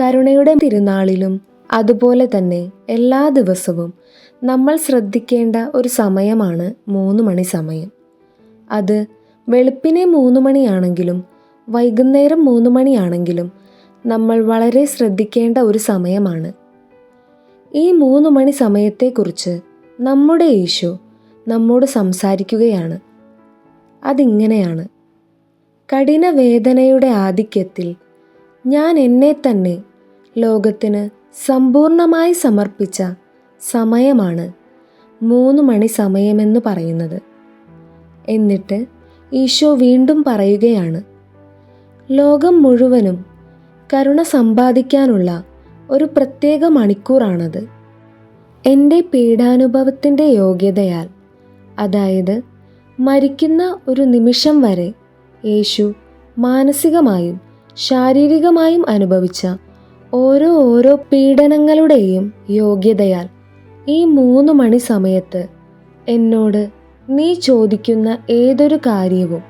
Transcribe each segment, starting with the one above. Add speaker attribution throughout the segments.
Speaker 1: കരുണയുടെ തിരുനാളിലും അതുപോലെ തന്നെ എല്ലാ ദിവസവും നമ്മൾ ശ്രദ്ധിക്കേണ്ട ഒരു സമയമാണ് മൂന്ന് മണി സമയം. അത് വെളുപ്പിനെ മൂന്ന് മണിയാണെങ്കിലും വൈകുന്നേരം മൂന്ന് മണിയാണെങ്കിലും നമ്മൾ വളരെ ശ്രദ്ധിക്കേണ്ട ഒരു സമയമാണ്. ഈ മൂന്ന് മണി സമയത്തെക്കുറിച്ച് നമ്മുടെ യേശു നമ്മോട് സംസാരിക്കുകയാണ്. അതിങ്ങനെയാണ്. കഠിന വേദനയുടെ ആധിക്യത്തിൽ ഞാൻ എന്നെ തന്നെ ലോകത്തിന് സമ്പൂർണമായി സമർപ്പിച്ച സമയമാണ് മൂന്ന് മണി സമയമെന്ന് പറയുന്നത്. എന്നിട്ട് ഈശോ വീണ്ടും പറയുകയാണ് ലോകം മുഴുവനും കരുണ സമ്പാദിക്കാനുള്ള ഒരു പ്രത്യേക മണിക്കൂറാണത്. എന്റെ പീഡാനുഭവത്തിന്റെ യോഗ്യതയാൽ അതായത് മരിക്കുന്ന ഒരു നിമിഷം വരെ യേശു മാനസികമായും ശാരീരികമായും അനുഭവിച്ച ഓരോ ഓരോ പീഡനങ്ങളുടെയും യോഗ്യതയാൽ ഈ മൂന്ന് മണി സമയത്ത് എന്നോട് നീ ചോദിക്കുന്ന ഏതൊരു കാര്യവും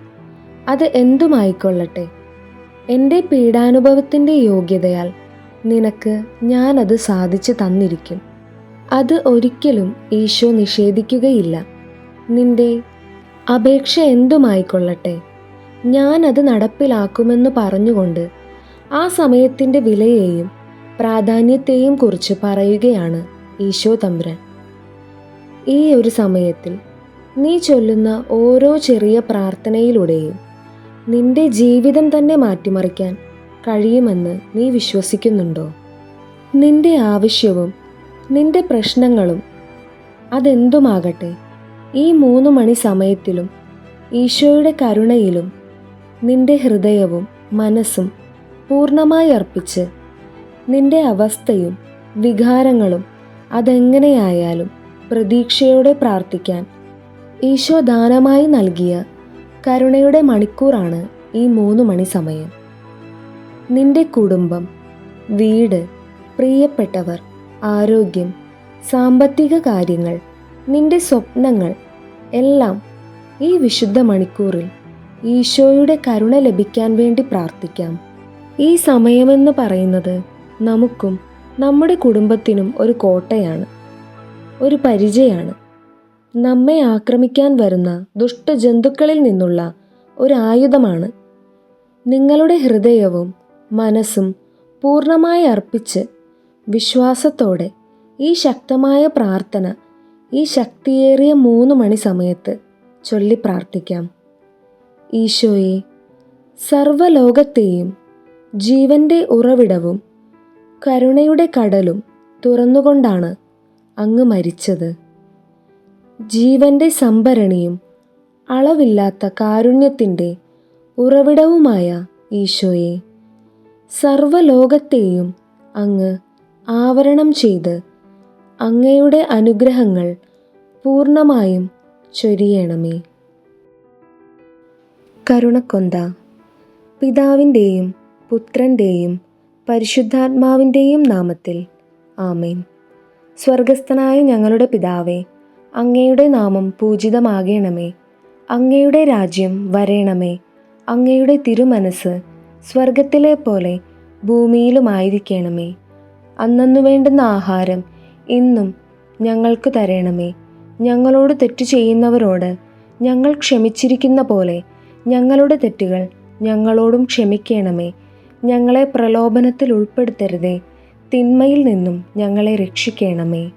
Speaker 1: അത് എന്തുമായിക്കൊള്ളട്ടെ? എന്റെ പീഡാനുഭവത്തിന്റെ യോഗ്യതയാൽ നിനക്ക് ഞാനത് സാധിച്ചു തന്നിരിക്കും. അത് ഒരിക്കലും ഈശോ നിഷേധിക്കുകയില്ല. നിന്റെ അപേക്ഷ എന്തുമായിക്കൊള്ളട്ടെ? ഞാനത് നടപ്പിലാക്കുമെന്ന് പറഞ്ഞുകൊണ്ട് ആ സമയത്തിന്റെ വിലയെയും പ്രാധാന്യത്തെയും കുറിച്ച് പറയുകയാണ് ഈശോ തമ്പുരാൻ. ഈ ഒരു സമയത്തിൽ നീ ചൊല്ലുന്ന ഓരോ ചെറിയ പ്രാർത്ഥനയിലൂടെയും നിന്റെ ജീവിതം തന്നെ മാറ്റിമറിക്കാൻ കഴിയുമെന്ന് നീ വിശ്വസിക്കുന്നുണ്ടോ? നിന്റെ ആവശ്യവും നിന്റെ പ്രശ്നങ്ങളും അതെന്തുമാകട്ടെ ഈ മൂന്ന് മണി സമയത്തിലും ഈശോയുടെ കരുണയിലും നിന്റെ ഹൃദയവും മനസ്സും പൂർണമായി അർപ്പിച്ച് നിന്റെ അവസ്ഥയും വികാരങ്ങളും അതെങ്ങനെയായാലും പ്രതീക്ഷയോടെ പ്രാർത്ഥിക്കാൻ ഈശോ ദാനമായി നൽകിയ കരുണയുടെ മണിക്കൂറാണ് ഈ മൂന്ന് മണി സമയം. നിന്റെ കുടുംബം വീട് പ്രിയപ്പെട്ടവർ ആരോഗ്യം സാമ്പത്തിക കാര്യങ്ങൾ നിന്റെ സ്വപ്നങ്ങൾ എല്ലാം ഈ വിശുദ്ധ മണിക്കൂറിൽ ഈശോയുടെ കരുണ ലഭിക്കാൻ വേണ്ടി പ്രാർത്ഥിക്കാം. ഈ സമയമെന്ന് പറയുന്നത് നമുക്കും നമ്മുടെ കുടുംബത്തിനും ഒരു കോട്ടയാണ് ഒരു പരിചയാണ്. നമ്മെ ആക്രമിക്കാൻ വരുന്ന ദുഷ്ടജന്തുക്കളിൽ നിന്നുള്ള ഒരു ആയുധമാണ് നിങ്ങളുടെ ഹൃദയവും മനസ്സും പൂർണമായി അർപ്പിച്ച് വിശ്വാസത്തോടെ ഈ ശക്തമായ പ്രാർത്ഥന ഈ ശക്തിയേറിയ മൂന്ന് മണി സമയത്ത് ചൊല്ലി പ്രാർത്ഥിക്കാം. ഈശോയെ സർവലോകത്തെയും ജീവന്റെ ഉറവിടവും കരുണയുടെ കടലും തുറന്നുകൊണ്ടാണ് അങ്ങ് മരിച്ചത്. ജീവന്റെ സംഭരണിയും അളവില്ലാത്ത കാരുണ്യത്തിന്റെ ഉറവിടവുമായ ഈശോയെ സർവലോകത്തെയും അങ്ങ് ആവരണം ചെയ്ത് അങ്ങയുടെ അനുഗ്രഹങ്ങൾ പൂർണമായും ചൊരിയണമേ. കരുണക്കൊന്ത പിതാവിന്റെയും പുത്രന്റെയും പരിശുദ്ധാത്മാവിന്റെയും നാമത്തിൽ. ആമേൻ. സ്വർഗസ്ഥനായ ഞങ്ങളുടെ പിതാവേ അങ്ങയുടെ നാമം പൂജിതമാകണമേ. അങ്ങയുടെ രാജ്യം വരേണമേ. അങ്ങയുടെ തിരുമനസ് സ്വർഗത്തിലെ പോലെ ഭൂമിയിലുമായിരിക്കണമേ. അന്നു വേണ്ടുന്ന ആഹാരം ഇന്നും ഞങ്ങൾക്ക് തരണമേ. ഞങ്ങളോട് തെറ്റ് ചെയ്യുന്നവരോട് ഞങ്ങൾ ക്ഷമിച്ചിരിക്കുന്ന പോലെ ഞങ്ങളുടെ തെറ്റുകൾ ഞങ്ങളോടും ക്ഷമിക്കണമേ. ഞങ്ങളെ പ്രലോഭനത്തിൽ ഉൾപ്പെടുത്തരുതേ. തിന്മയിൽ നിന്നും ഞങ്ങളെ രക്ഷിക്കണമേ.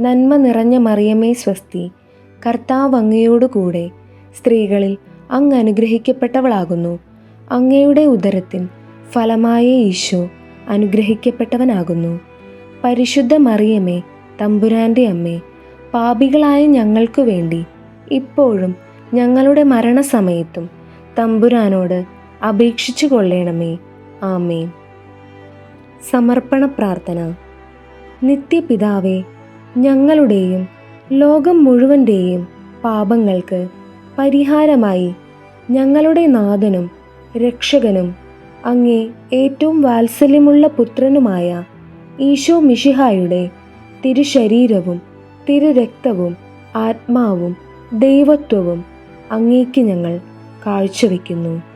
Speaker 1: നന്മ നിറഞ്ഞ മറിയമേ സ്വസ്തി. കർത്താവ് അങ്ങയോടുകൂടെ സ്ത്രീകളിൽ അങ്ങ് അനുഗ്രഹിക്കപ്പെട്ടവളാകുന്നു. അങ്ങയുടെ ഉദരത്തിൻ ഫലമായ ഈശോ അനുഗ്രഹിക്കപ്പെട്ടവനാകുന്നു. പരിശുദ്ധ മറിയമേ തമ്പുരാന്റെ അമ്മേ പാപികളായ ഞങ്ങൾക്കു വേണ്ടി ഇപ്പോഴും ഞങ്ങളുടെ മരണസമയത്തും തമ്പുരാനോട് അപേക്ഷിച്ചു കൊള്ളണമേ ആമേൻ. സമർപ്പണ പ്രാർത്ഥന നിത്യപിതാവേ ഞങ്ങളുടെയും ലോകം മുഴുവന്റെയും പാപങ്ങൾക്ക് പരിഹാരമായി ഞങ്ങളുടെ നാഥനും രക്ഷകനും അങ്ങേ ഏറ്റവും വാത്സല്യമുള്ള പുത്രനുമായ ഈശോ മിഷിഹായുടെ തിരുശരീരവും തിരുരക്തവും ആത്മാവും ദൈവത്വവും അങ്ങേക്ക് ഞങ്ങൾ കാഴ്ചവെക്കുന്നു.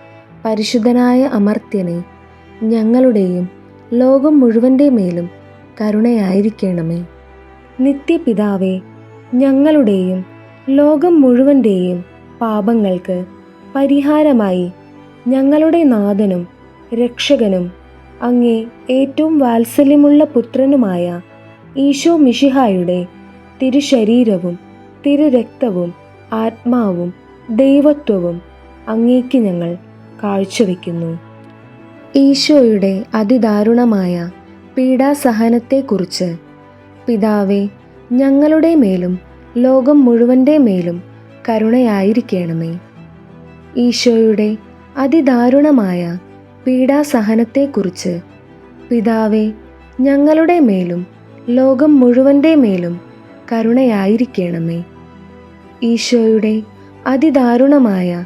Speaker 1: പരിശുദ്ധനായ അമർത്യനെ ഞങ്ങളുടെയും ലോകം മുഴുവന്റെ മേലും കരുണയായിരിക്കണമേ. നിത്യപിതാവേ ഞങ്ങളുടെയും ലോകം മുഴുവന്റെയും പാപങ്ങൾക്ക് പരിഹാരമായി ഞങ്ങളുടെ നാഥനും രക്ഷകനും അങ്ങേ ഏറ്റവും വാത്സല്യമുള്ള പുത്രനുമായ ഈശോ മിഷിഹായുടെ തിരുശരീരവും തിരുരക്തവും ആത്മാവും ദൈവത്വവും അങ്ങേക്ക് ഞങ്ങൾ കാഴ്ചവെക്കുന്നു. ഈശോയുടെ അതിദാരുണമായ പീഡാസഹനത്തെക്കുറിച്ച് പിതാവെ ഞങ്ങളുടെ മേലും ലോകം മുഴുവന്റെ മേലും കരുണയായിരിക്കണമേ. ഈശോയുടെ അതിദാരുണമായ പീഡാസഹനത്തെക്കുറിച്ച് പിതാവെ ഞങ്ങളുടെ മേലും ലോകം മുഴുവന്റെ മേലും കരുണയായിരിക്കണമേ. ഈശോയുടെ അതിദാരുണമായ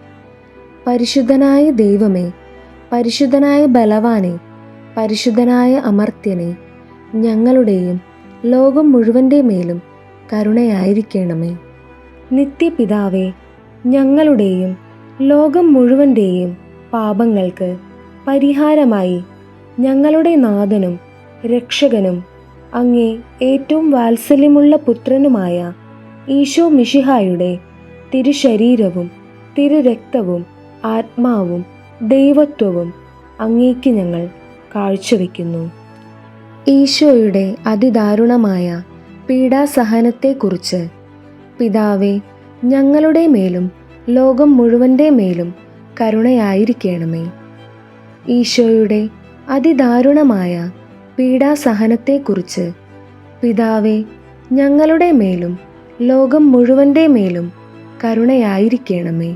Speaker 1: പരിശുദ്ധനായ ദൈവമേ പരിശുദ്ധനായ ബലവാനെ പരിശുദ്ധനായ അമർത്യനെ ഞങ്ങളുടെയും ലോകം മുഴുവന്റെ മേലും കരുണയായിരിക്കണമേ. നിത്യപിതാവേ ഞങ്ങളുടെയും ലോകം മുഴുവന്റെയും പാപങ്ങൾക്ക് പരിഹാരമായി ഞങ്ങളുടെ നാഥനും രക്ഷകനും അങ്ങേ ഏറ്റവും വാത്സല്യമുള്ള പുത്രനുമായ ഈശോ മിഷിഹായുടെ തിരുശരീരവും തിരുരക്തവും ആത്മാവും ദൈവത്വവും അങ്ങേക്ക് ഞങ്ങൾ കാഴ്ചവെക്കുന്നു. ഈശോയുടെ അതിദാരുണമായ പീഡാസഹനത്തെക്കുറിച്ച് പിതാവെ ഞങ്ങളുടെ മേലും ലോകം മുഴുവന്റെ മേലും കരുണയായിരിക്കണമേ. ഈശോയുടെ അതിദാരുണമായ പീഡാസഹനത്തെക്കുറിച്ച് പിതാവെ ഞങ്ങളുടെ മേലും ലോകം മുഴുവന്റെ മേലും കരുണയായിരിക്കണമേ.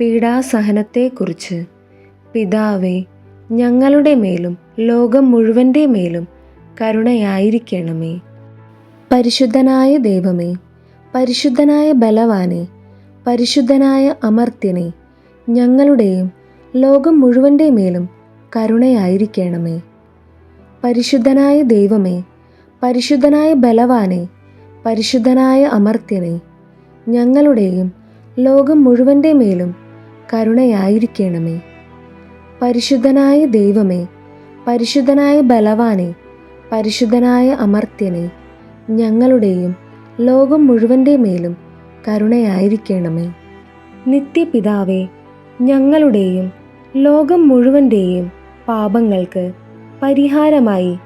Speaker 1: പീഡാസഹനത്തെക്കുറിച്ച്. പിതാവേ ഞങ്ങളുടെ മേലും ലോകം മുഴുവന്റെ മേലും കരുണയായിരിക്കണമേ. പരിശുദ്ധനായ ദൈവമേ പരിശുദ്ധനായ ബലവാനെ പരിശുദ്ധനായ അമർത്യനെ ഞങ്ങളുടെയും ലോകം മുഴുവന്റെ മേലും കരുണയായിരിക്കണമേ. പരിശുദ്ധനായ ദൈവമേ പരിശുദ്ധനായ ബലവാനെ പരിശുദ്ധനായ അമർത്യനെ ഞങ്ങളുടെയും ലോകം മുഴുവന്റെ മേലും കരുണയായിരിക്കണമേ. പരിശുദ്ധനായ ദൈവമേ പരിശുദ്ധനായ ബലവാനെ പരിശുദ്ധനായ അമർത്യനെ ഞങ്ങളുടെയും ലോകം മുഴുവന്റെ മേലും കരുണയായിരിക്കണമേ. നിത്യപിതാവേ ഞങ്ങളുടെയും ലോകം മുഴുവന്റെയും പാപങ്ങൾക്ക് പരിഹാരമായി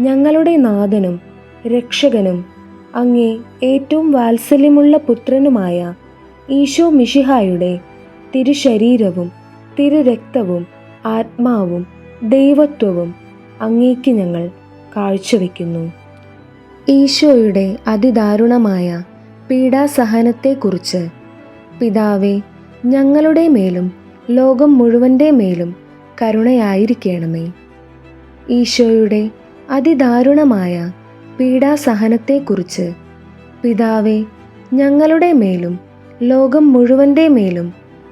Speaker 1: ഞങ്ങളുടെ നാഥനും രക്ഷകനും അങ്ങേ ഏറ്റവും വാത്സല്യമുള്ള പുത്രനുമായ ഈശോ മിഷിഹായുടെ തിരുശരീരവും തിരുരക്തവും ആത്മാവും ദൈവത്വവും അങ്ങേക്ക് ഞങ്ങൾ കാഴ്ചവെക്കുന്നു. ഈശോയുടെ അതിദാരുണമായ പീഡാസഹനത്തെക്കുറിച്ച് പിതാവെ ഞങ്ങളുടെ മേലും ലോകം മുഴുവന്റെ മേലും കരുണയായിരിക്കണമേ. ഈശോയുടെ അതിദാരുണമായ പീഡാസഹനത്തെക്കുറിച്ച് പിതാവെ ഞങ്ങളുടെ മേലും ലോകം മുഴുവന്റെ മേലും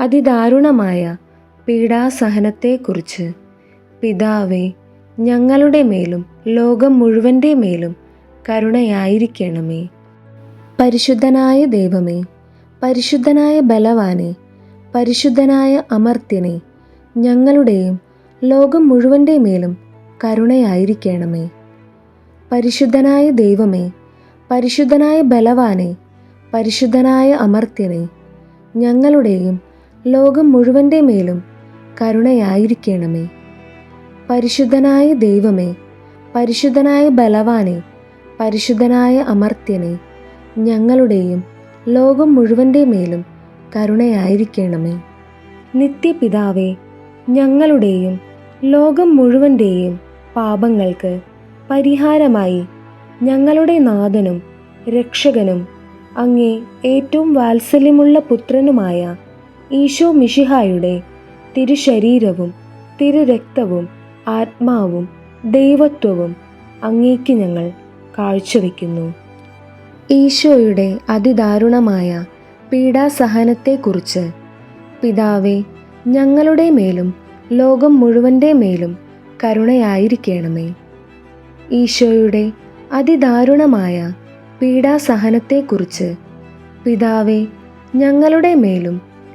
Speaker 1: അതിദാരുണമായ പീഡാസഹനത്തെക്കുറിച്ച്. പിതാവേ ഞങ്ങളുടെ മേലും ലോകം മുഴുവന്റെ മേലും കരുണയായിരിക്കണമേ. പരിശുദ്ധനായ ദൈവമേ പരിശുദ്ധനായ ബലവാനെ പരിശുദ്ധനായ അമർത്യനെ ഞങ്ങളുടെയും ലോകം മുഴുവന്റെ മേലും കരുണയായിരിക്കണമേ. പരിശുദ്ധനായ ദൈവമേ പരിശുദ്ധനായ ബലവാനെ പരിശുദ്ധനായ അമർത്യനെ ഞങ്ങളുടെയും ലോകം മുഴുവന്റെ മേലും കരുണയായിരിക്കണമേ. പരിശുദ്ധനായ ദൈവമേ പരിശുദ്ധനായ ബലവാനെ പരിശുദ്ധനായ അമർത്യനെ ഞങ്ങളുടെയും ലോകം മുഴുവന്റെ മേലും കരുണയായിരിക്കണമേ. നിത്യപിതാവേ ഞങ്ങളുടെയും ലോകം മുഴുവന്റെയും പാപങ്ങൾക്ക് പരിഹാരമായി ഞങ്ങളുടെ നാഥനും രക്ഷകനും അങ്ങേ ഏറ്റവും വാത്സല്യമുള്ള പുത്രനുമായ ഈശോ മിഷിഹായുടെ തിരുശരീരവും തിരുരക്തവും ആത്മാവും ദൈവത്വവും അങ്ങേക്ക് ഞങ്ങൾ കാഴ്ചവെക്കുന്നു. ഈശോയുടെ അതിദാരുണമായ പീഡാസഹനത്തെക്കുറിച്ച് പിതാവെ ഞങ്ങളുടെ മേലും ലോകം മുഴുവന്റെ മേലും കരുണയായിരിക്കണമേ. ഈശോയുടെ അതിദാരുണമായ പീഡാസഹനത്തെക്കുറിച്ച് പിതാവെ ഞങ്ങളുടെ മേലും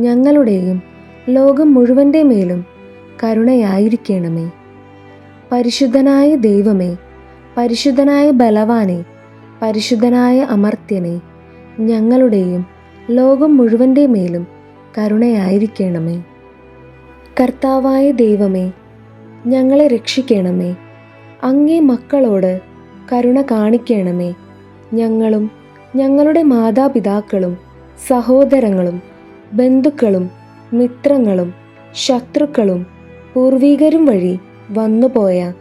Speaker 1: ഞങ്ങളുടെയും ലോകം മുഴുവന്റെ മേലും കരുണയായിരിക്കണമേ. പരിശുദ്ധനായ ദൈവമേ പരിശുദ്ധനായ ബലവാനെ പരിശുദ്ധനായ അമർത്യനെ ഞങ്ങളുടെയും ലോകം മുഴുവന്റെ മേലും കരുണയായിരിക്കണമേ. കർത്താവായ ദൈവമേ ഞങ്ങളെ രക്ഷിക്കണമേ. അങ്ങേ മക്കളോട് കരുണ കാണിക്കണമേ. ഞങ്ങളും ഞങ്ങളുടെ മാതാപിതാക്കളും സഹോദരങ്ങളും ബന്ധുക്കളും മിത്രങ്ങളും ശത്രുക്കളും പൂർവീകരും വഴി വന്നുപോയ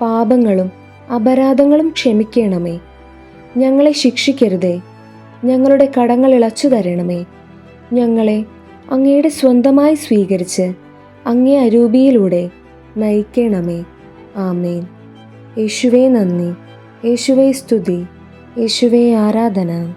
Speaker 1: പാപങ്ങളും അപരാധങ്ങളും ക്ഷമിക്കണമേ. ഞങ്ങളെ ശിക്ഷിക്കരുതേ. ഞങ്ങളുടെ കടങ്ങൾ ഇളച്ചു തരണമേ. ഞങ്ങളെ അങ്ങയുടെ സ്വന്തമായി സ്വീകരിച്ച് അങ്ങേ അരൂപിയിലൂടെ നയിക്കണമേ. ആമേൻ. യേശുവേ നന്ദി. യേശുവേ സ്തുതി. യേശുവേ ആരാധന.